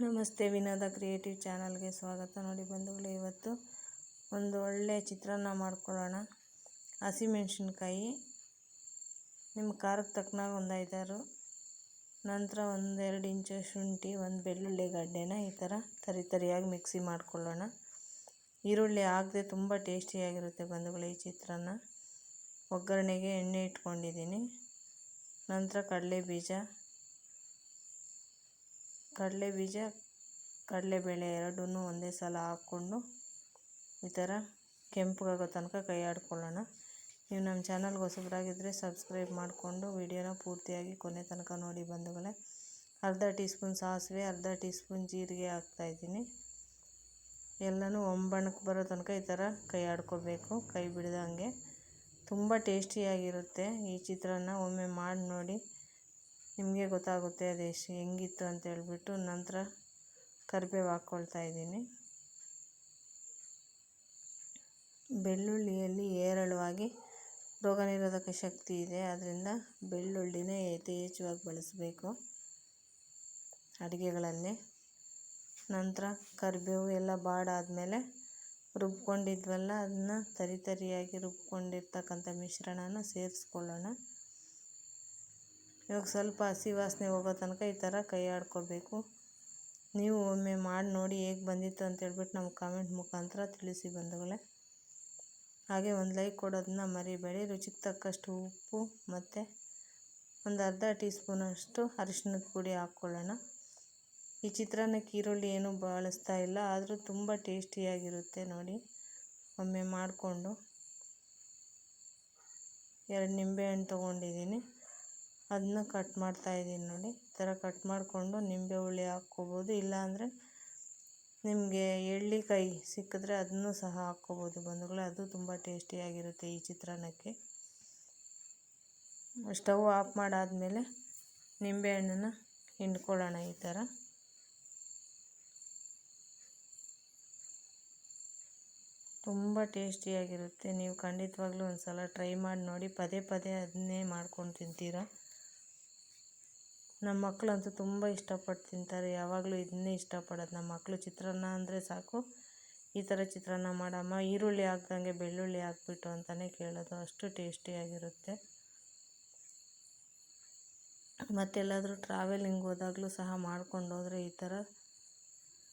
ನಮಸ್ತೆ ವಿನೋದ ಕ್ರಿಯೇಟಿವ್ ಚಾನಲ್ಗೆ ಸ್ವಾಗತ. ನೋಡಿ ಬಂಧುಗಳು, ಇವತ್ತು ಒಂದು ಒಳ್ಳೆಯ ಚಿತ್ರಾನ್ನ ಮಾಡ್ಕೊಳ್ಳೋಣ. ಹಸಿಮೆಣ್ಸಿನ್ಕಾಯಿ ನಿಮ್ಮ ಖಾರಕ್ಕೆ ತಕ್ಕನಾಗ ಒಂದು ಐದಾರು ನಂತರ ಒಂದೆರಡು ಇಂಚು ಶುಂಠಿ, ಒಂದು ಬೆಳ್ಳುಳ್ಳಿ ಗಡ್ಡೆನ ಈ ಥರ ತರಿ ತರಿಯಾಗಿ ಮಿಕ್ಸಿ ಮಾಡ್ಕೊಳ್ಳೋಣ. ಈರುಳ್ಳಿ ಆಗದೆ ತುಂಬ ಟೇಸ್ಟಿಯಾಗಿರುತ್ತೆ ಬಂಧುಗಳು ಈ ಚಿತ್ರಾನ್ನ. ಒಗ್ಗರಣೆಗೆ ಎಣ್ಣೆ ಇಟ್ಕೊಂಡಿದ್ದೀನಿ. ನಂತರ ಕಡಲೆ ಬೀಜ ಕಡಲೆ ಬೀಜ ಕಡಲೆಬೇಳೆ ಎರಡೂ ಒಂದೇ ಸಲ ಹಾಕ್ಕೊಂಡು ಈ ಥರ ಕೆಂಪಗಾಗೋ ತನಕ ಕೈ ಆಡ್ಕೊಳ್ಳೋಣ. ನೀವು ನಮ್ಮ ಚಾನಲ್ಗೆ ಹೊಸಬರಾಗಿದ್ದರೆ ಸಬ್ಸ್ಕ್ರೈಬ್ ಮಾಡಿಕೊಂಡು ವಿಡಿಯೋನ ಪೂರ್ತಿಯಾಗಿ ಕೊನೆ ತನಕ ನೋಡಿ ಬಂಧುಗಳೇ. ಅರ್ಧ ಟೀ ಸ್ಪೂನ್ ಸಾಸಿವೆ, ಅರ್ಧ ಟೀ ಸ್ಪೂನ್ ಜೀರಿಗೆ ಹಾಕ್ತಾಯಿದ್ದೀನಿ ಎಲ್ಲನೂ ಒಂಬಣಕ್ಕೆ ಬರೋ ತನಕ ಈ ಥರ ಕೈ ಆಡ್ಕೋಬೇಕು, ಕೈ ಬಿಡ್ದಂಗೆ. ತುಂಬ ಟೇಸ್ಟಿಯಾಗಿರುತ್ತೆ ಈ ಚಿತ್ರಾನ್ನ. ಒಮ್ಮೆ ಮಾಡಿ ನೋಡಿ ನಿಮಗೆ ಗೊತ್ತಾಗುತ್ತೆ ಅದು ಎಷ್ಟು ಹೆಂಗಿತ್ತು ಅಂತ ಹೇಳ್ಬಿಟ್ಟು ನಂತರ ಕರಿಬೇವು ಹಾಕ್ಕೊಳ್ತಾ ಇದ್ದೀನಿ. ಬೆಳ್ಳುಳ್ಳಿಯಲ್ಲಿ ಹೇರಳವಾಗಿ ರೋಗ ನಿರೋಧಕ ಶಕ್ತಿ ಇದೆ. ಅದರಿಂದ ಬೆಳ್ಳುಳ್ಳಿನೇ ಯಥೇಚ್ಛವಾಗಿ ಬಳಸಬೇಕು. ಅಡುಗೆಗಳಲ್ಲಿ. ನಂತರ ಕರಿಬೇವು ಎಲ್ಲ ಬಾಡಾದಮೇಲೆ ರುಬ್ಕೊಂಡಿದ್ವಲ್ಲ, ಅದನ್ನ ತರಿ ತರಿಯಾಗಿ ರುಬ್ಕೊಂಡಿರ್ತಕ್ಕಂಥ ಮಿಶ್ರಣನ ಸೇರಿಸ್ಕೊಳ್ಳೋಣ. ಇವಾಗ ಸ್ವಲ್ಪ ಹಸಿ ವಾಸನೆ ಹೋಗೋ ತನಕ ಈ ಥರ ಕೈ ಆಡ್ಕೋಬೇಕು. ನೀವು ಒಮ್ಮೆ ಮಾಡಿ ನೋಡಿ ಹೇಗೆ ಬಂದಿತ್ತು ಅಂತ ಹೇಳ್ಬಿಟ್ಟು ನಮ್ಗೆ ಕಾಮೆಂಟ್ ಮುಖಾಂತರ ತಿಳಿಸಿ ಬಂಧುಗಳೇ. ಹಾಗೆ ಒಂದು ಲೈಕ್ ಕೊಡೋದನ್ನ ಮರಿಬೇಡಿ. ರುಚಿಗೆ ತಕ್ಕಷ್ಟು ಉಪ್ಪು, ಮತ್ತು ಒಂದು ಅರ್ಧ ಟೀ ಸ್ಪೂನಷ್ಟು ಅರಿಶಿನದ ಪುಡಿ ಹಾಕ್ಕೊಳ್ಳೋಣ. ಈ ಚಿತ್ರಾನ್ನಕ್ಕೆ ಈರುಳ್ಳಿ ಏನೂ ಬಳಸ್ತಾ ಇಲ್ಲ, ಆದರೂ ತುಂಬ ಟೇಸ್ಟಿಯಾಗಿರುತ್ತೆ ನೋಡಿ. ಒಮ್ಮೆ ಮಾಡಿಕೊಂಡು ಎರಡು ನಿಂಬೆಹಣ್ಣು ತೊಗೊಂಡಿದ್ದೀನಿ. ಅದನ್ನ ಕಟ್ ಮಾಡ್ತಾಯಿದ್ದೀನಿ ನೋಡಿ. ಈ ಥರ ಕಟ್ ಮಾಡಿಕೊಂಡು ನಿಂಬೆ ಹುಳಿ ಹಾಕ್ಕೋಬೋದು. ಇಲ್ಲಾಂದರೆ ನಿಮಗೆ ಎಳ್ಳಿಕಾಯಿ ಸಿಕ್ಕಿದ್ರೆ ಅದನ್ನು ಸಹ ಹಾಕ್ಕೊಬೋದು ಬಂಧುಗಳೇ. ಅದು ತುಂಬ ಟೇಸ್ಟಿಯಾಗಿರುತ್ತೆ ಈ ಚಿತ್ರಾನ್ನಕ್ಕೆ. ಸ್ಟವ್ ಆಫ್ ಮಾಡಾದಮೇಲೆ ನಿಂಬೆಹಣ್ಣನ್ನು ಹಿಂಡ್ಕೊಳ್ಳೋಣ ಈ ಥರ ತುಂಬ ಟೇಸ್ಟಿಯಾಗಿರುತ್ತೆ ನೀವು ಖಂಡಿತವಾಗ್ಲೂ ಒಂದು ಸಲ ಟ್ರೈ ಮಾಡಿ ನೋಡಿ. ಪದೇ ಪದೇ ಅದನ್ನೇ ಮಾಡ್ಕೊಂಡು ತಿಂತೀರ? ನಮ್ಮ ಮಕ್ಕಳಂತೂ ತುಂಬ ಇಷ್ಟಪಟ್ಟು ತಿಂತಾರೆ. ಯಾವಾಗಲೂ ಇದನ್ನೇ ಇಷ್ಟಪಡೋದು ನಮ್ಮ ಮಕ್ಕಳು ಚಿತ್ರಾನ್ನ ಅಂದರೆ ಸಾಕು. ಈ ಥರ ಚಿತ್ರಾನ್ನ ಮಾಡಮ್ಮ. ಈರುಳ್ಳಿ ಹಾಕ್ದಂಗೆ ಬೆಳ್ಳುಳ್ಳಿ ಹಾಕ್ಬಿಟ್ಟು ಅಂತಲೇ ಕೇಳೋದು. ಅಷ್ಟು ಟೇಸ್ಟಿಯಾಗಿರುತ್ತೆ. ಮತ್ತೆಲ್ಲಾದರೂ ಟ್ರಾವೆಲಿಂಗ್ ಹೋದಾಗಲೂ ಸಹ ಮಾಡ್ಕೊಂಡು ಹೋದರೆ ಈ ಥರ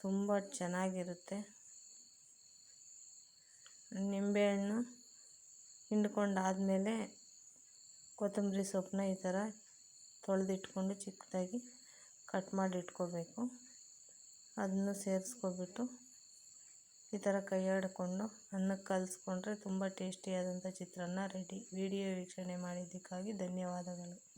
ತುಂಬ ಚೆನ್ನಾಗಿರುತ್ತೆ. ನಿಂಬೆಹಣ್ಣು ಹಿಂಡ್ಕೊಂಡಾದಮೇಲೆ ಕೊತ್ತಂಬರಿ ಸೊಪ್ಪನ್ನ ಈ ಥರ ತೊಳೆದಿಟ್ಕೊಂಡು ಚಿಕ್ಕದಾಗಿ ಕಟ್ ಮಾಡಿ ಇಟ್ಕೋಬೇಕು ಅದನ್ನು ಸೇರಿಸ್ಕೊಬಿಟ್ಟು ಈ ಥರ ಕೈಯಾಡಿಕೊಂಡು ಅನ್ನಕ್ಕೆ ಕಲಿಸ್ಕೊಂಡ್ರೆ ತುಂಬ ಟೇಸ್ಟಿಯಾದಂಥ ಚಿತ್ರಾನ್ನ ರೆಡಿ. ವಿಡಿಯೋ ವೀಕ್ಷಣೆ ಮಾಡಿದ್ದಕ್ಕಾಗಿ ಧನ್ಯವಾದಗಳು.